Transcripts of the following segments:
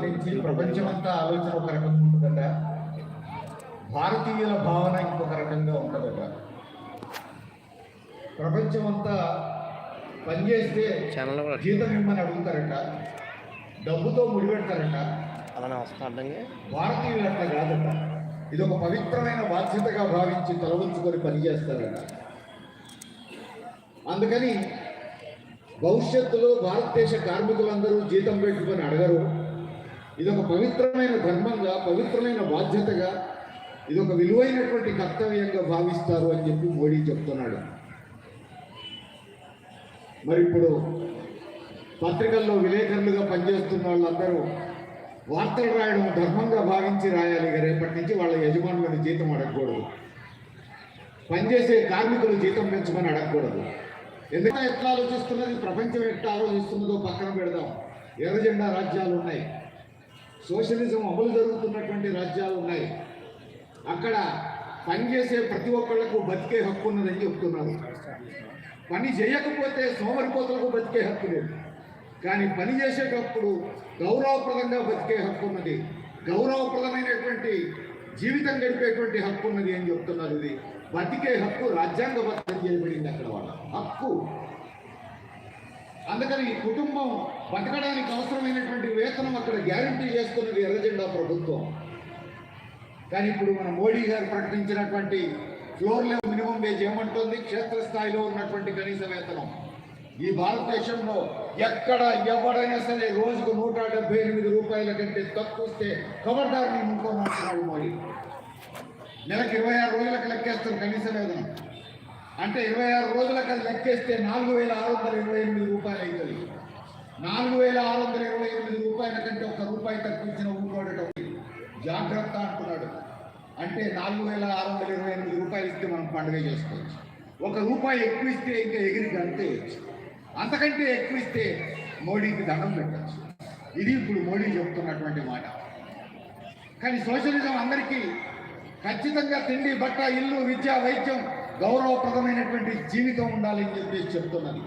సంబంధించి ప్రపంచమంతా ఆలోచన ఒక రకంగా ఉంటుందట. భారతీయుల భావన ఇంకొక రకంగా ఉంటుందట. ప్రపంచమంతా పనిచేస్తే జీతం ఇమ్మని అడుగుతారట. డబ్బుతో ముడిపెడతారట భారతీయులు అట్లా కాదట. ఇది ఒక పవిత్రమైన బాధ్యతగా భావించి తలవంచుకొని పనిచేస్తారట అందుకని భవిష్యత్తులో భారతదేశ కార్మికులందరూ జీతం పెట్టుకొని అడగరు. ఇది ఒక పవిత్రమైన ధర్మంగా పవిత్రమైన బాధ్యతగా ఇది ఒక విలువైనటువంటి కర్తవ్యంగా భావిస్తారు అని చెప్పి మోడీ చెప్తున్నాడు. మరి ఇప్పుడు పత్రికల్లో విలేకరులుగా పనిచేస్తున్న వాళ్ళందరూ వార్తలు రాయడం ధర్మంగా భావించి రాయాలి రేపటి నుంచి వాళ్ళ యజమానులను జీతం అడగకూడదు. పనిచేసే కార్మికులు జీతం పెంచుకొని అడగకూడదు. ఎందుకంటే ఎట్లా ఆలోచిస్తున్నది? ప్రపంచం ఎట్లా ఆలోచిస్తున్నదో పక్కన పెడదాం. ఎర్ర జెండా రాజ్యాలు ఉన్నాయి. సోషలిజం అమలు జరుగుతున్నటువంటి రాజ్యాలు ఉన్నాయి. అక్కడ పనిచేసే ప్రతి ఒక్కళ్ళకు బతికే హక్కు ఉన్నదని చెప్తున్నారు. పని చేయకపోతే సోమరిపోతలకు బతికే హక్కు లేదు. కానీ పని చేసేటప్పుడు గౌరవప్రదంగా బతికే హక్కు ఉన్నది. గౌరవప్రదమైనటువంటి జీవితం గడిపేటువంటి హక్కు ఉన్నది అని చెప్తున్నారు ఇది. బతికే హక్కు రాజ్యాంగబద్ధం చేయబడింది అక్కడ వాళ్ళ హక్కు. అందుకని ఈ కుటుంబం బతకడానికి అవసరమైనటువంటి వేతనం అక్కడ గ్యారంటీ చేస్తున్నది ఎర్రజెండా ప్రభుత్వం. కానీ ఇప్పుడు మన మోడీ గారు ప్రకటించినటువంటి ఫ్లోర్ లెవెల్ మినిమం వేజ్ ఏమంటుంది? క్షేత్రస్థాయిలో ఉన్నటువంటి కనీస వేతనం. ఈ భారతదేశంలో ఎక్కడ ఎవడైనా సరే రోజుకు నూట డెబ్బై ఎనిమిది రూపాయల కంటే తక్కువ ఇస్తే ఖబర్దారిని మాట్లాడు మోడీ. నెలకు ఇరవై ఆరు రోజులకు లెక్కేస్తారు కనీస వేతనం. అంటే ఇరవై ఆరు రోజులకు అది లెక్కేస్తే నాలుగు వేల ఆరు వందల ఇరవై ఎనిమిది రూపాయలు అవుతుంది. నాలుగు వేల ఆరు వందల ఇరవై ఎనిమిది రూపాయల కంటే ఒక రూపాయి తగ్గించిన ఊరుకోవడం జాగ్రత్త అంటున్నాడు. అంటే నాలుగు వేల ఆరు వందల ఇరవై ఎనిమిది రూపాయలు ఇస్తే మనం పండుగ చేసుకోవచ్చు. ఒక రూపాయి ఎక్కువ ఇస్తే ఇంకా ఎగిరి గంతేయచ్చు అంతకంటే ఎక్కువ ఇస్తే మోడీకి దండం పెట్టచ్చు. ఇది ఇప్పుడు మోడీ చెప్తున్నటువంటి మాట. కానీ సోషలిజం అందరికీ ఖచ్చితంగా తిండి బట్ట ఇల్లు విద్య వైద్యం గౌరవప్రదమైనటువంటి జీవితం ఉండాలని చెప్పేసి చెప్తున్నది.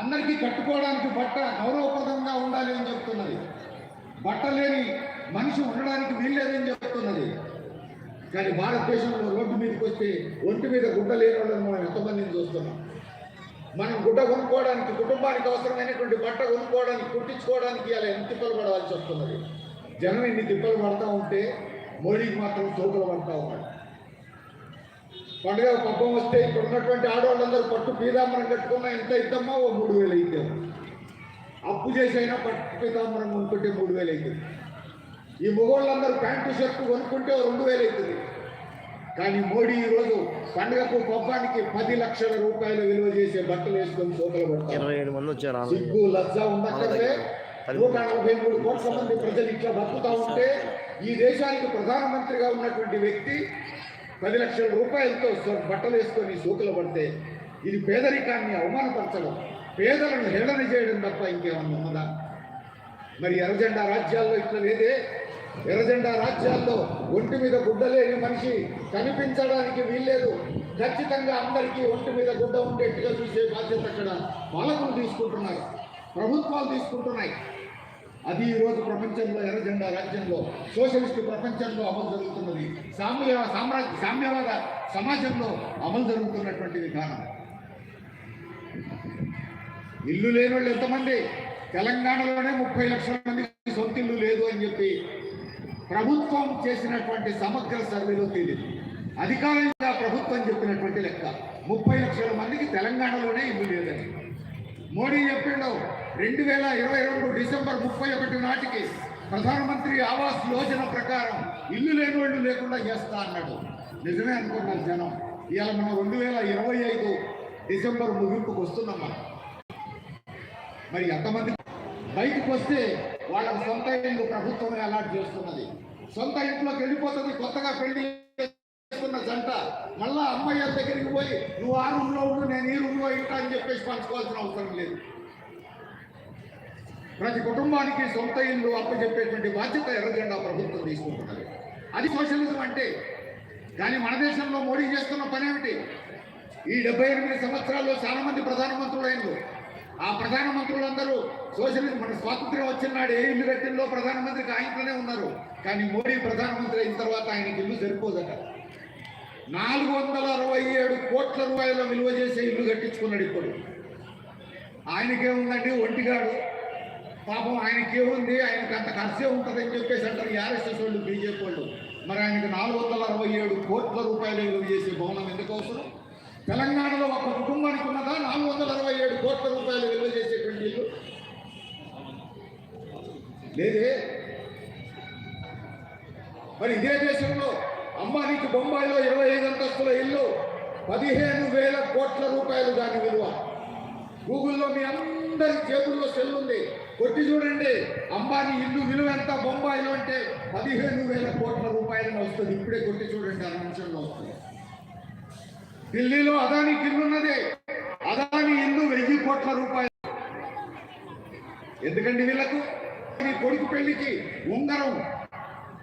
అందరికీ కట్టుకోవడానికి బట్ట గౌరవప్రదంగా ఉండాలి అని చెప్తున్నది. బట్ట లేని మనిషి ఉండడానికి వీల్లేదని చెప్తున్నది. కానీ భారతదేశంలో రోడ్డు మీదకి వస్తే ఒంటి మీద గుడ్డ లేని వాళ్ళని మనం ఎంతమందిని చూస్తున్నాం. మనం గుడ్డ కొనుక్కోవడానికి కుటుంబానికి అవసరమైనటువంటి బట్ట కొనుక్కోవడానికి కుట్టించుకోవడానికి అలా ఎంత తిప్పలు పడవలసి వస్తున్నది జనం ఇన్ని తిప్పలు పడతా ఉంటే మోడీకి మాత్రం చోకులు పడతా ఉన్నాడు పండుగ పబ్బం వస్తే ఇక్కడ ఉన్నటువంటి ఆడవాళ్ళందరూ పట్టు పీతాంబరం కట్టుకున్నా ఎంత ఇద్దామా ఓ మూడు వేలు అయితే అప్పు చేసి అయినా పట్టు పీతాంబరం కొనుక్కుంటే మూడు వేలు అవుతుంది ఈ మగవాళ్ళందరూ ప్యాంటు షర్టు కొనుక్కుంటే ఓ రెండు వేలు అవుతుంది కానీ మోడీ ఈరోజు పండుగకు పబ్బానికి పది లక్షల రూపాయలు విలువ చేసే బట్టలు వేసుకొని సోకలు పడతారు సిగ్గు లజ్జ ఉండక్కర్లే నూట నలభై మూడు కోట్ల మంది ప్రజలు ఇట్లా బతుకుతా ఉంటే ఈ దేశానికి ప్రధానమంత్రిగా ఉన్నటువంటి వ్యక్తి పది లక్షల రూపాయలతో బట్టలు వేసుకొని సోకులు పడితే ఇది పేదరికాన్ని అవమానపరచడం. పేదలను హేళన చేయడం తప్ప ఇంకేమన్నా ఉన్నదా మరి ఎర్రజెండా రాజ్యాల్లో ఇట్లా లేదే. ఎర్రజెండా రాజ్యాల్లో ఒంటి మీద గుడ్డ లేని మనిషి కనిపించడానికి వీల్లేదు. ఖచ్చితంగా అందరికీ ఒంటి మీద గుడ్డ ఉండేట్టుగా చూసే బాధ్యత అక్కడ పాలకులు తీసుకుంటున్నారు. ప్రభుత్వాలు తీసుకుంటున్నాయి. అది ఈరోజు ప్రపంచంలో ఎర్రజెండా రాజ్యంలో సోషలిస్ట్ ప్రపంచంలో అమలు జరుగుతున్నది. సామ్య సామ్రాజ్య సామ్యవాద సమాజంలో అమలు జరుగుతున్నటువంటి విధానం ఇల్లు లేని వాళ్ళు ఎంతమంది? తెలంగాణలోనే ముప్పై లక్షల మంది సొంత ఇల్లు లేదు అని చెప్పి ప్రభుత్వం చేసినటువంటి సమగ్ర సర్వేలో తేలింది. అధికారంగా ప్రభుత్వం చెప్పినటువంటి లెక్క ముప్పై లక్షల మందికి తెలంగాణలోనే ఇల్లు లేదని. మోడీ చెప్పిండు రెండు వేల ఇరవై రెండు డిసెంబర్ ముప్పై ఒకటి నాటికి ప్రధానమంత్రి ఆవాస్ యోజన ప్రకారం ఇల్లు లేని వాళ్ళు లేకుండా చేస్తా అన్నాడు. నిజమే అనుకున్నారు జనం. ఇవాళ మనం రెండు వేల ఇరవై ఐదు డిసెంబర్ ముగింపుకు వస్తున్నాం మనం మరి ఎంతమంది బయటకు వస్తే వాళ్ళ సొంత ఇల్లు ప్రభుత్వమే అలాట్ చేస్తున్నది. సొంత ఇంట్లోకి వెళ్ళిపోతుంది కొత్తగా పెళ్ళి చేసుకున్న జంట. మళ్ళా అమ్మాయి దగ్గరికి పోయి నువ్వు ఆ రూమ్లో ఉండు నేను ఈ రూమ్లో ఉంటా అని చెప్పేసి పంచుకోవాల్సిన అవసరం లేదు. ప్రతి కుటుంబానికి సొంత ఇల్లు అప్పచెప్పేటువంటి బాధ్యత ఎర్రజెండా ప్రభుత్వం తీసుకుంటున్నది అది సోషలిజం అంటే కానీ మన దేశంలో మోడీ చేస్తున్న పని ఏమిటి? ఈ డెబ్బై ఎనిమిది సంవత్సరాల్లో చాలా మంది ప్రధానమంత్రులు అయినరు ఆ ప్రధానమంత్రులందరూ సోషలిజం మన స్వాతంత్ర్యం వచ్చిన నాడు ఏ ఇల్లు కట్టిల్లో ప్రధానమంత్రికి ఆయనతోనే ఉన్నారు. కానీ మోడీ ప్రధానమంత్రి అయిన తర్వాత ఆయనకి ఇల్లు సరిపోదట. నాలుగు వందల అరవై ఏడు కోట్ల రూపాయల విలువ చేసే ఇల్లు కట్టించుకున్నాడు ఇప్పుడు. ఆయనకేముందండి? ఒంటిగాడు. పాపం ఆయనకి ఏముంది? ఆయనకి అంత ఖర్చే ఉంటుందని చెప్పేసి అంటారు ఆర్ఎస్ఎస్ వాళ్ళు బీజేపీ వాళ్ళు. మరి ఆయనకు నాలుగు వందల అరవై ఏడు కోట్ల రూపాయలు విలువ చేసే భవనం ఎందుకు అవసరం తెలంగాణలో ఒక కుటుంబానికి ఉన్నదా? నాలుగు వందల అరవై ఏడు కోట్ల రూపాయలు విలువ చేసేటువంటి ఇల్లు? లేదే. మరి ఇదే దేశంలో అంబానీకి బొంబాయిలో ఇరవై ఐదు అంతస్తుల ఇల్లు పదిహేను వేల కోట్ల రూపాయలు దాని విలువ. గూగుల్లో మీ అందరి జేబుల్లో సెల్ ఉంది కొట్టి చూడండి అంబానీ ఇల్లు విలువ ఎంత? బొంబాయిలో అంటే పదిహేను వేల కోట్ల రూపాయలను వస్తుంది. ఇప్పుడే కొట్టి చూడండి ఆ నిమిషంలో వస్తుంది. ఢిల్లీలో అదానికి ఇల్లు ఉన్నది. అదాని ఇల్లు వెయ్యి కోట్ల రూపాయలు. ఎందుకండి వీళ్ళకు? మీ కొడుకు పెళ్ళికి ఉంగరం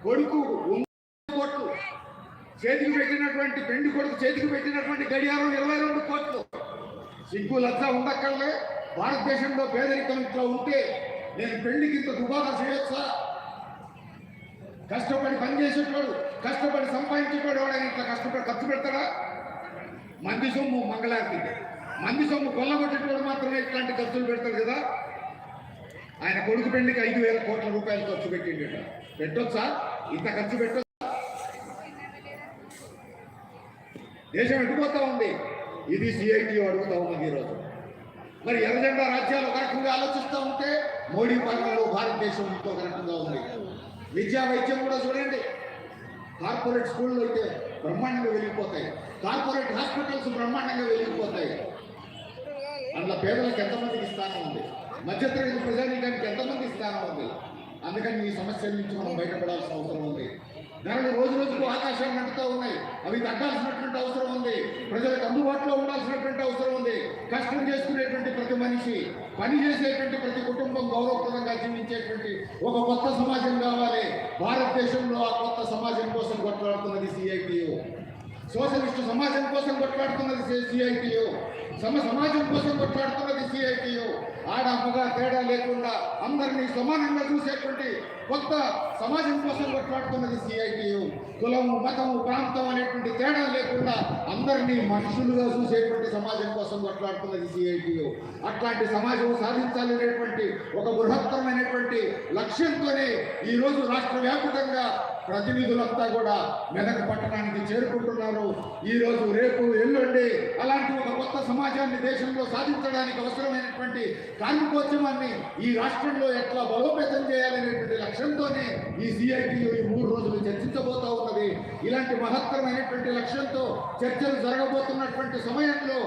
కొడుకు కోట్లు. చేతికి పెట్టినటువంటి పెండి కొడుకు చేతికి పెట్టినటువంటి గడియారం ఇరవై రెండు కోట్లు. సిగ్గు లజ్జ ఉండక్కర్లే. భారతదేశంలో పేదరికం ఇట్లా ఉంటే నేను పెళ్ళికి ఇంత దుబారా చేయొచ్చా? కష్టపడి పనిచేసేటోడు కష్టపడి సంపాదించేటోడు ఎవడైనా ఇంత కష్టపడి ఖర్చు పెడతాడా? మంది సొమ్ము మంగళారతి. మంది సొమ్ము కొల్లగొట్టేటోడు మాత్రమే ఇట్లాంటి ఖర్చులు పెడతాడు కదా? ఆయన కొడుకు పెళ్ళికి ఐదు వేల కోట్ల రూపాయలు ఖర్చు పెట్టిండట. పెట్టొచ్చా? ఇంత ఖర్చు పెట్టొచ్చా? దేశం ఎటుపోతా ఉంది? ఇది సిఐటి అడుగుతా ఉన్నది ఈరోజు. మరి ఎర్రజెండా రాజ్యాలు ఒక రకంగా ఆలోచిస్తూ ఉంటే మోడీ పాలనలో భారతదేశం ఇంకొక రకంగా ఉంది. విద్యా వైద్యం కూడా చూడండి. కార్పొరేట్ స్కూళ్ళు అయితే బ్రహ్మాండంగా వెళ్ళిపోతాయి. కార్పొరేట్ హాస్పిటల్స్ బ్రహ్మాండంగా వెళ్ళిపోతాయి. అందులో పేదలకు ఎంతమందికి స్థానం ఉంది? మధ్యతరగతి ప్రజానీకానికి ఎంతమందికి స్థానం ఉంది? అందుకని ఈ సమస్యల నుంచి మనం బయటపడాల్సిన అవసరం ఉంది. ధరలు రోజు రోజు ఆకాశాన్ని అంటుతూ ఉన్నాయి అవి తగ్గాల్సినటువంటి అవసరం ఉంది. ప్రజలకు అందుబాటులో ఉండాల్సినటువంటి అవసరం ఉంది. కష్టం చేసుకునేటువంటి ప్రతి మనిషి పని చేసేటువంటి ప్రతి కుటుంబం గౌరవప్రదంగా జీవించేటువంటి ఒక కొత్త సమాజం కావాలి. భారతదేశంలో ఆ కొత్త సమాజం కోసం కొట్లాడుతున్నది సిఐటియు సోషలిస్టు సమాజం కోసం కొట్లాడుతున్నది సిఐటియు. సమ సమాజం కోసం కొట్లాడుతున్నది సిఐటియు. ఆడ మగ తేడా లేకుండా అందరినీ సమానంగా చూసేటువంటి కొత్త సమాజం కోసం కొట్లాడుతున్నది సిఐటియు. కులము మతము ప్రాంతం అనేటువంటి తేడా లేకుండా అందరినీ మనుషులుగా చూసేటువంటి సమాజం కోసం కొట్లాడుతున్నది సిఐటియు. అట్లాంటి సమాజం సాధించాలనేటువంటి ఒక బృహత్తరమైనటువంటి లక్ష్యంతోనే ఈరోజు రాష్ట్ర వ్యాపకంగా ప్రతినిధులంతా కూడా మెదక్ పట్టణానికి చేరుకుంటున్నారు. ఈరోజు రేపు ఎల్లుండి అలాంటి ఒక కొత్త సమాజాన్ని దేశంలో సాధించడానికి అవసరమైనటువంటి కార్మికోద్యమాన్ని ఈ రాష్ట్రంలో ఎట్లా బలోపేతం చేయాలనేటువంటి లక్ష్యంతోనే ఈ సిఐటియు ఈ మూడు రోజులు చర్చించబోతా ఉన్నది. ఇలాంటి మహత్తరమైనటువంటి లక్ష్యంతో చర్చలు జరగబోతున్నటువంటి సమయంలో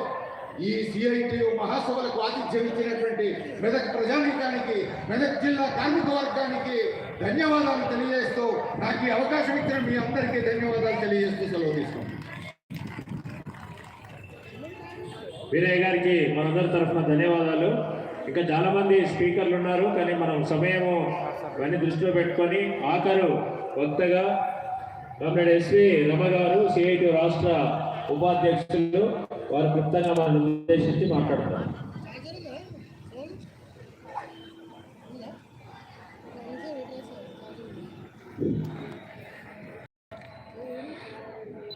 ఈ సిఐటియు మహాసభలకు ఆతిథ్యం ఇచ్చినటువంటి మెదక్ ప్రజానీకానికి మెదక్ జిల్లా కార్మిక వర్గానికి ధన్యవాదాలు తెలియజేస్తూ నాకు ఈ అవకాశం ఇచ్చిన మీ అందరికీ ధన్యవాదాలు తెలియజేస్తూ సెలవు తీసుకుంటాను వీరయ్య గారికి మనందరి తరఫున ధన్యవాదాలు. ఇంకా చాలా మంది స్పీకర్లు ఉన్నారు కానీ మనం సమయము ఇవన్నీ దృష్టిలో పెట్టుకొని ఆఖరు వక్తగా కామ్రేడ్ ఎస్వి రమ గారు సిఐటి రాష్ట్ర ఉపాధ్యక్షులు వారు క్లుప్తంగా మనం ఉద్దేశించి మాట్లాడతారు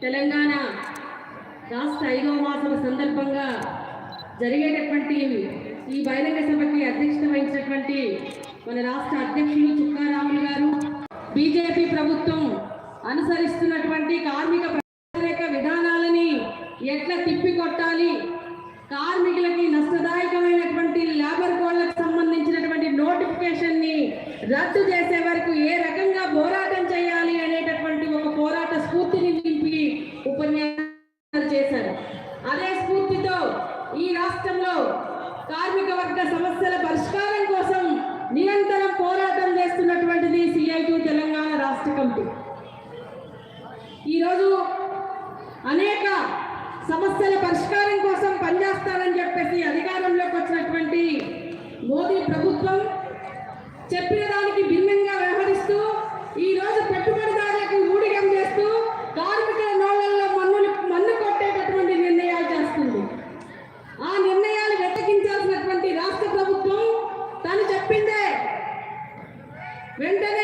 తెలంగాణ రాష్ట్ర ఐదవ మాసం సందర్భంగా జరిగేటటువంటి ఈ బహిరంగ సభకి అధ్యక్షత వహించినటువంటి మన రాష్ట్ర అధ్యక్షులు చుక్కారాములు గారు బీజేపీ ప్రభుత్వం అనుసరిస్తున్నటువంటి కార్మిక వ్యతిరేక విధానాలని ఎట్లా తిప్పికొట్టాలి? కార్మికులకి నష్టదాయకమైనటువంటి లేబర్ కోడ్లకు సంబంధించినటువంటి నోటిఫికేషన్ని రద్దు చేసే వరకు ఏ రకంగా పోరాటం ఈరోజు అనేక సమస్యల పరిష్కారం కోసం పనిచేస్తారని చెప్పేసి అధికారంలోకి వచ్చినటువంటి మోదీ ప్రభుత్వం చెప్పిన దానికి భిన్నంగా వ్యవహరిస్తూ ఈరోజు పెట్టుబడిదారులకు ఊడిగం చేస్తూ కార్మికుల నోళ్ళలో మన్ను మన్ను కొట్టేటటువంటి నిర్ణయాలు చేస్తుంది. ఆ నిర్ణయాలు వెతకించాల్సినటువంటి రాష్ట్ర ప్రభుత్వం తను చెప్పిందే వెంటనే